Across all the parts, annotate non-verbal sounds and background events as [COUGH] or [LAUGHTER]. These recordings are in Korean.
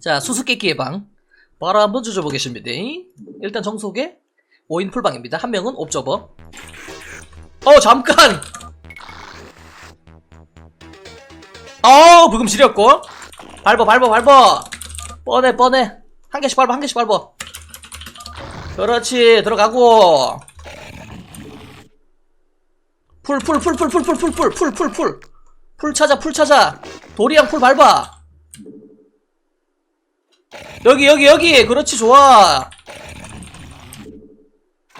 자, 수수께끼의 방. 바로 한번 조져보겠습니다. 일단 정속에 5인 풀방입니다. 한 명은 옵저버. 어, 잠깐! 어, 부금 지렸고. 밟아, 밟아, 밟아! 뻔해, 뻔해. 한 개씩 밟아, 한 개씩 밟아. 그렇지, 들어가고. 풀, 풀, 풀, 풀, 풀, 풀, 풀, 풀, 풀, 풀, 풀. 풀 찾아, 풀 찾아. 도리양 풀 밟아. 여기 여기 여기 그렇지 좋아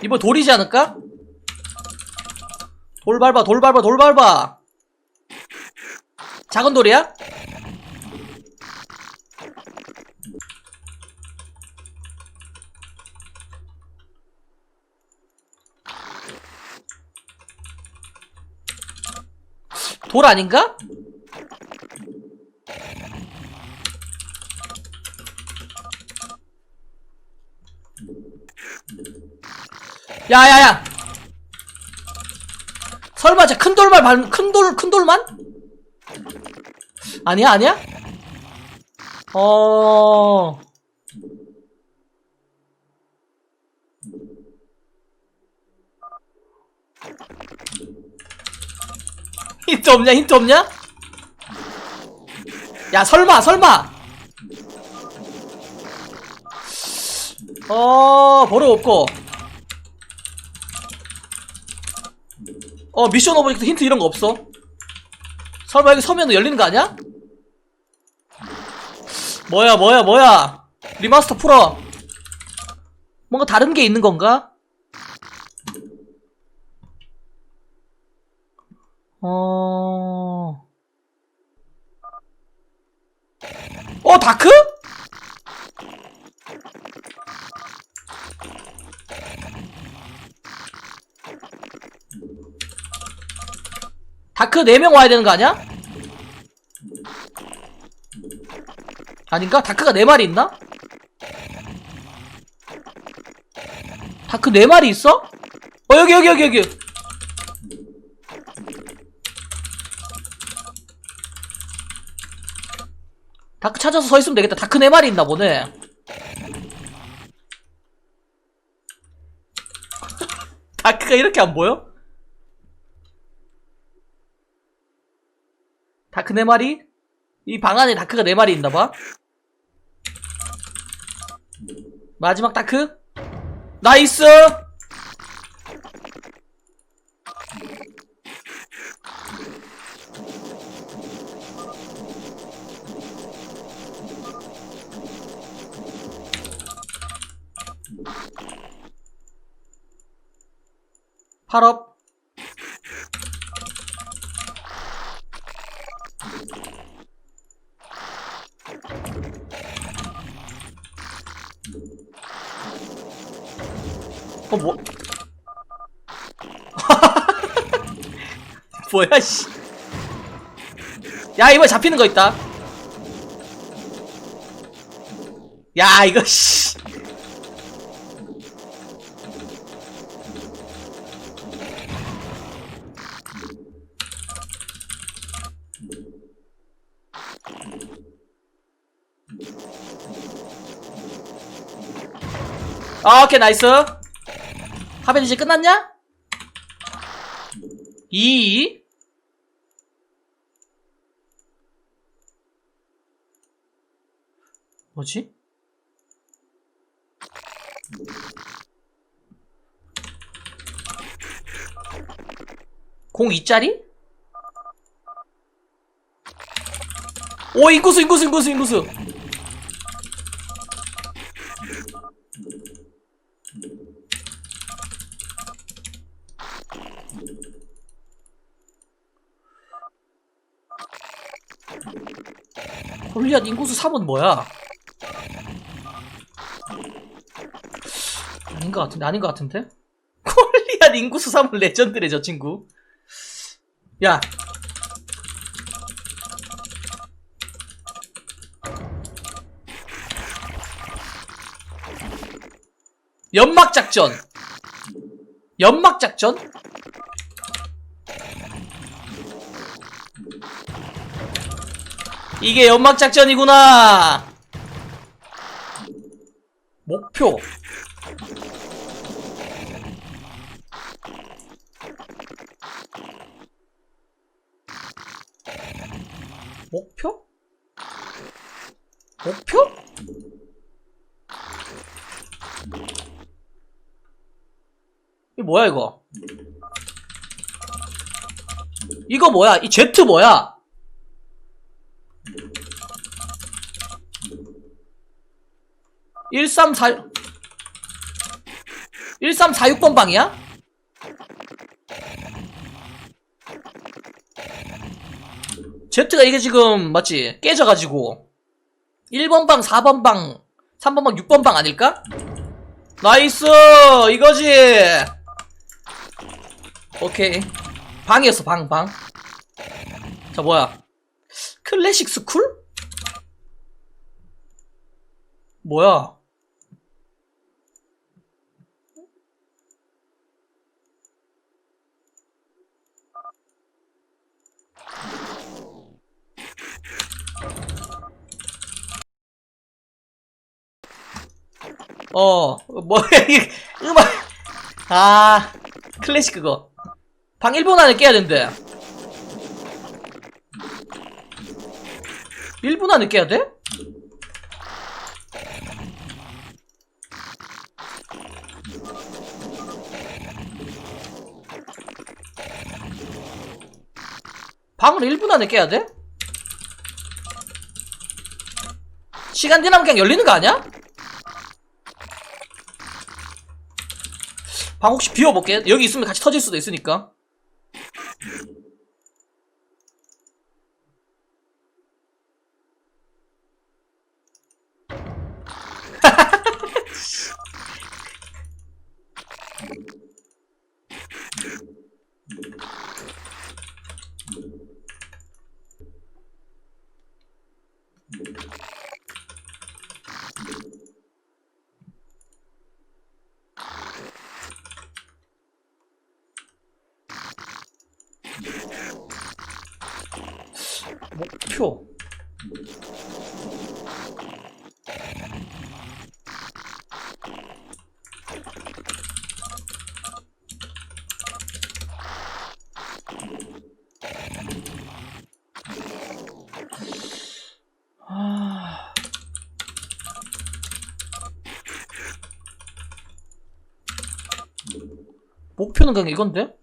이번 돌이지 않을까? 돌 밟아 돌 밟아 돌 밟아 작은 돌이야? 돌 아닌가? 야야야 설마 저 큰 돌만 밟, 큰 돌, 큰 돌만? 아니야, 아니야? 어. 힌트 없냐, 힌트 없냐? 야, 설마, 설마! 어, 버릇 없고. 어 미션 오브젝트 힌트 이런 거 없어 설마 여기 서면 열리는 거 아니야? 뭐야 뭐야 뭐야 리마스터 풀어 뭔가 다른 게 있는 건가? 어... 어 다크? 다크 4명 와야 되는 거 아니야? 아닌가? 다크가 4마리 있나? 다크 4마리 있어? 어 여기 여기 여기 여기 다크 찾아서 서 있으면 되겠다 다크 4마리 있나 보네 [LAUGHS] 다크가 이렇게 안 보여? 다크 4마리? 이 방 안에 다크가 4마리 있나봐? 마지막 다크? 나이스! 팔업 어, 뭐. [LAUGHS] 뭐야, 씨. 야, 이거 잡히는 거 있다. 야, 이거, 씨. 아, 오케이, 나이스. 하벤 이제 끝났냐? 2 뭐지? 공 2짜리? 오 인구수 인구수 인구수 인구수 골리앗 인구수 3은 뭐야? 아닌 것 같은데, 아닌 것 같은데? [LAUGHS] 골리앗 인구수 3은 레전드래, 저 친구. 야. 연막 작전. 연막 작전? 이게 연막 작전이구나. 목표. 목표? 목표? 이 뭐야 이거? 이거 뭐야? 이 Z 뭐야? (1346) 1346번 방이야? Z가 이게 지금 맞지? 깨져가지고 1번 방, 4번 방, 3번 방, 6번 방 아닐까? 나이스! 이거지! 오케이. 방이었어, 방, 방. 자, 뭐야. 클래식 스쿨? 뭐야. 어, [LAUGHS] 뭐야, 이 음악. 아, 클래식 그거. 방 1분 안에 깨야 된대. 1분 안에 깨야 돼? 방을 1분 안에 깨야 돼? 시간 지나면 그냥 열리는 거 아니야? 방 혹시 비워볼게. 여기 있으면 같이 터질 수도 있으니까. 목표. 아... 목표는 그냥 이건데?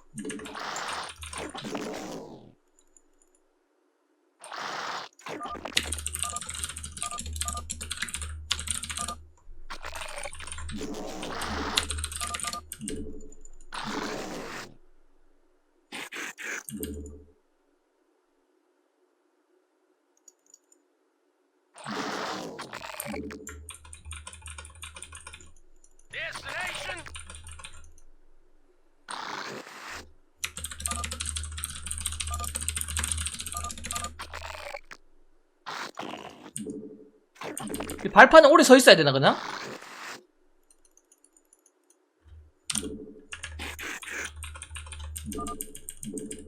발판에 오래 서 있어야 되나 그냥? Thank you.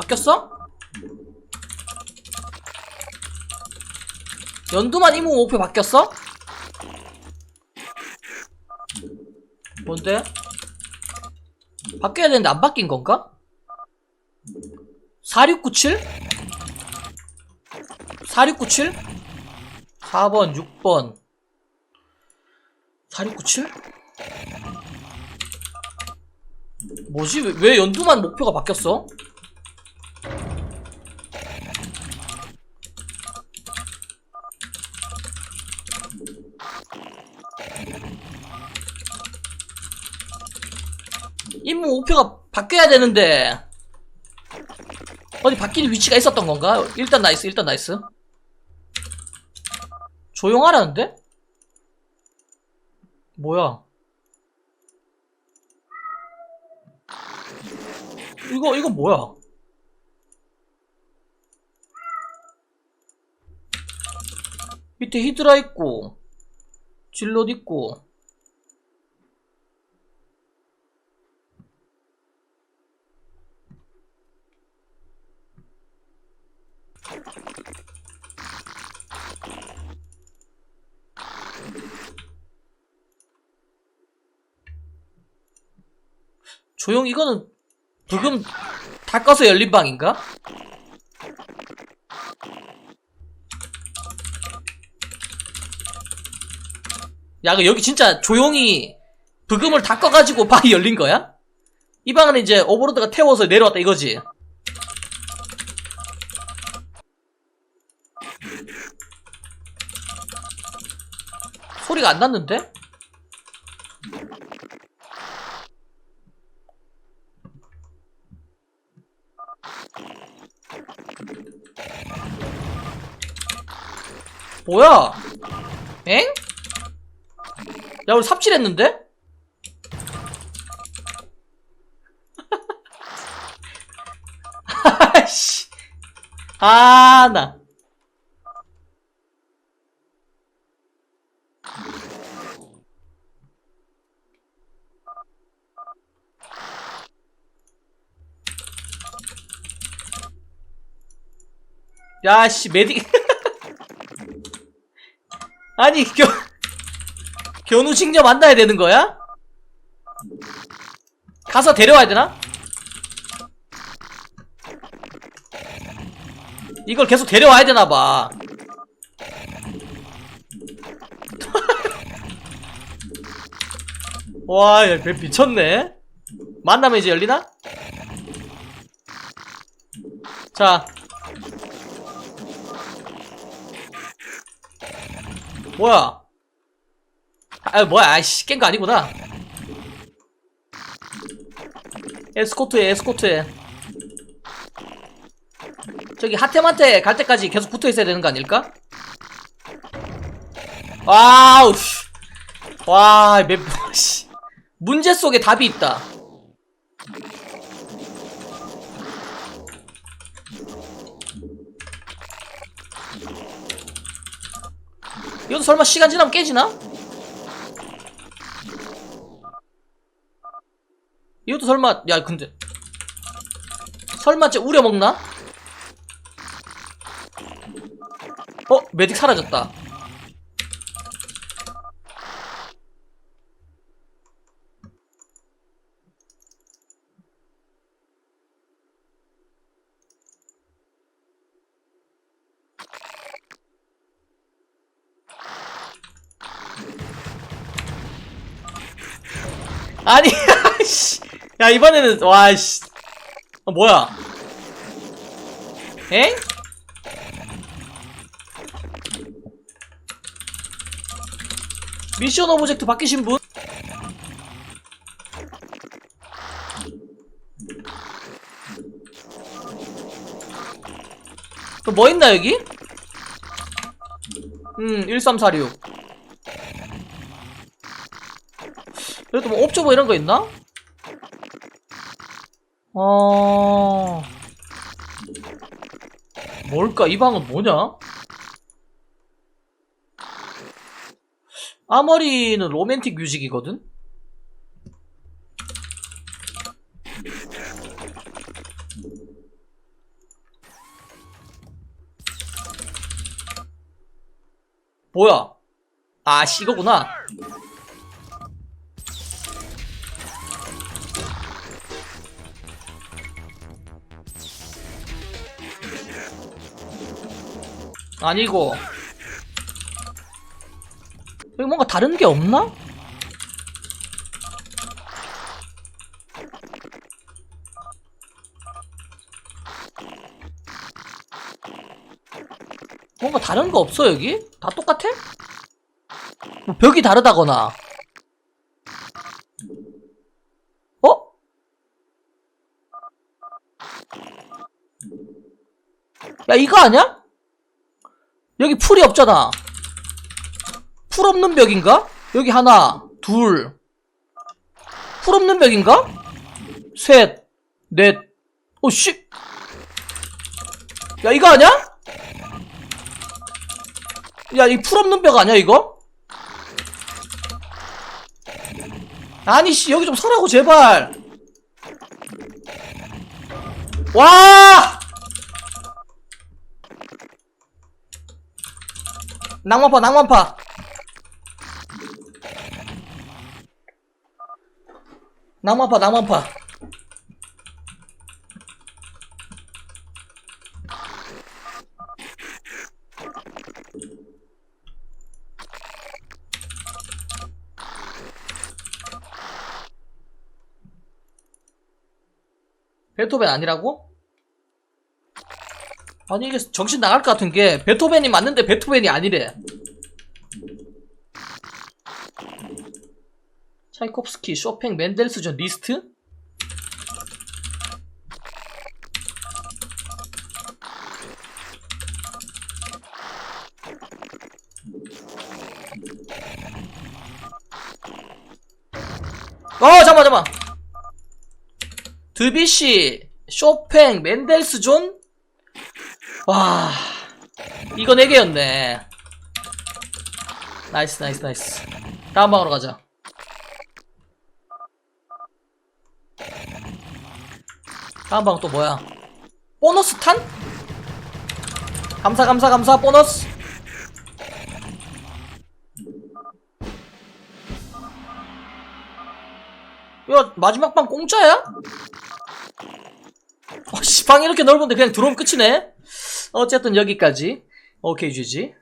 바뀌었어? 연두만 이무 목표 바뀌었어? 뭔데? 바뀌어야 되는데 안 바뀐 건가? 4697? 4697? 4번, 6번 4697? 뭐지? 왜, 왜 연두만 목표가 바뀌었어? 임무 목표가 바뀌어야 되는데 어디 바뀌는 위치가 있었던 건가? 일단 나이스, 일단 나이스. 조용하라는데? 뭐야? 이거, 이거 뭐야? 밑에 히드라 있고, 질럿 있고, 조용 이거는 부금 다 꺼서 열린 방인가? 야, 그 여기 진짜 조용히 부금을 다 꺼가지고 방이 열린 거야? 이 방은 이제 오버로드가 태워서 내려왔다 이거지? 소리가 안 났는데? 뭐야? 엥? 야, 우리 삽질했는데? [LAUGHS] 아씨. 아, 나. 야, 씨, 메딕. [LAUGHS] 아니, 겨, 견우식녀 만나야 되는 거야? 가서 데려와야 되나? 이걸 계속 데려와야 되나봐. [LAUGHS] 와, 야, 배 미쳤네. 만나면 이제 열리나? 자. 뭐야? 아, 뭐야, 아이씨, 깬 거 아니구나. 에스코트해, 에스코트해. 저기 하템한테 갈 때까지 계속 붙어 있어야 되는 거 아닐까? 와우, 씨. 와, 맵, [LAUGHS] 씨. 문제 속에 답이 있다. 이것도 설마 시간 지나면 깨지나? 이것도 설마 야 근데 설마 쟤 우려먹나? 어? 메딕 사라졌다 아니 [LAUGHS] 씨. 야 이번에는 와씨 어, 뭐야 엥? 미션 오브젝트 바뀌신 분? 또 뭐 있나 여기? 음 1346 그래도 뭐 옵저버 이런 거 있나? 어... 뭘까? 이 방은 뭐냐? 아머리는 로맨틱 뮤직이거든? 뭐야? 아, 씨, 이거구나. 아니고 여기 뭔가 다른 게 없나? 뭔가 다른 거 없어 여기? 다 똑같아? 뭐 벽이 다르다거나 어? 야, 이거 아니야? 여기 풀이 없잖아. 풀 없는 벽인가? 여기 하나, 둘. 풀 없는 벽인가? 셋, 넷. 오, 씨. 야, 이거 아니야? 야, 이 풀 없는 벽 아니야, 이거? 아니, 씨, 여기 좀 서라고, 제발. 와! 낭만파, 낭만파. 낭만파, 낭만파. 베토벤 아니라고? 아니 이게 정신 나갈 것 같은 게 베토벤이 맞는데 베토벤이 아니래. 차이콥스키, 쇼팽, 멘델스존 리스트? 어 잠깐만 잠깐만 드비시, 쇼팽, 멘델스존? 와, 이거 4개였네. 나이스, 나이스, 나이스. 다음 방으로 가자. 다음 방 또 뭐야? 보너스 탄? 감사, 감사, 감사, 보너스. 야, 마지막 방 공짜야? 어, 씨, 방 이렇게 넓은데 그냥 들어오면 끝이네? 어쨌든 여기까지. 오케이, GG.